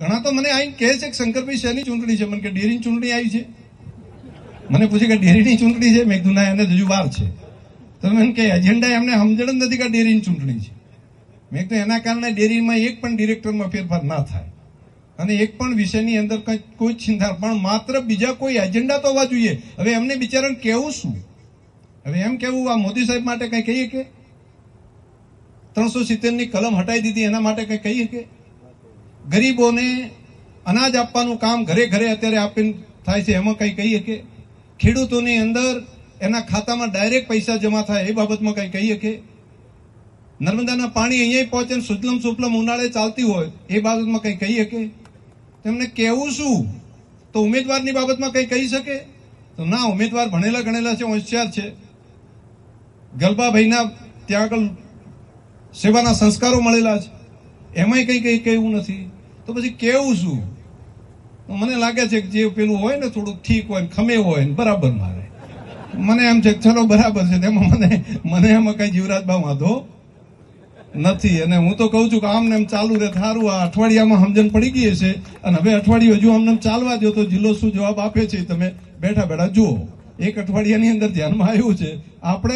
ઘણા તો મને આઈને કહે છે કે શંકરભાઈ શેની ચૂંટણી છે? મને કે ડેરીની ચૂંટણી આવી છે. મને પૂછે કે ડેરીની ચૂંટણી છે? મેં કીધું, ના એને હજુ વાર છે. તો મને કે એજન્ડા એમને સમજણ જ નથી કે ડેરીની ચૂંટણી છે. મેં કીધું, એના કારણે ડેરીમાં એક પણ ડિરેક્ટરમાં ફેરફાર ના થાય. અને એક પણ વિષયની અંદર કંઈ, કોઈ ચિંતા પણ માત્ર બીજા કોઈ એજન્ડા તો હોવા જોઈએ. હવે એમને બિચારાને કેવું શું? હવે એમ કેવું, આ મોદી સાહેબ માટે કંઈ કહીએ કે? ત્રણસો સિત્તેરની કલમ હટાવી દીધી, એના માટે કંઈ કહીએ કે? ગરીબોને અનાજ આપવાનું કામ ઘરે ઘરે અત્યારે આપીને થાય છે, એમાં કંઈ કહીએ કે? ખેડૂતોની અંદર એના ખાતામાં ડાયરેક્ટ પૈસા જમા થાય એ બાબતમાં કંઈ કહીએ કે? નર્મદાના પાણી અહીંયા પહોંચે સુજલમ સુફલમ ઉનાળે ચાલતી હોય, એ બાબતમાં કંઈ કહીએ કે? તેમને કહેવું શું? તો ઉમેદવારની બાબતમાં કંઈ કહી શકે? તો ના, ઉમેદવાર ભણેલા ગણેલા છે, હોશિયાર છે. ગલબાભાઈના ત્યાં આગળ સેવાના સંસ્કારો મળેલા છે. એમાંય કંઈ કંઈ કહેવું નથી. તો પછી કેવું શું? મને લાગે છે કે જે પેલું હોય ને થોડુંક ઠીક હોય ને ખમે હોય ને બરાબર મારે. મને એમ છે ચલો બરાબર છે તેમાં મને મને એમાં કઈ જીવરાજબા વાંધો નથી. અને હું તો કહું છું કે આમને એમ ચાલુ રહે. સારું આ અઠવાડિયામાં સમજણ પડી ગઈ છે અને હવે અઠવાડિયું હજુ આમને ચાલવા દો તો જિલ્લો શું જવાબ આપે છે તમે બેઠા બેઠા જુઓ. એક અઠવાડિયાની અંદર ધ્યાનમાં આવ્યું છે. આપણે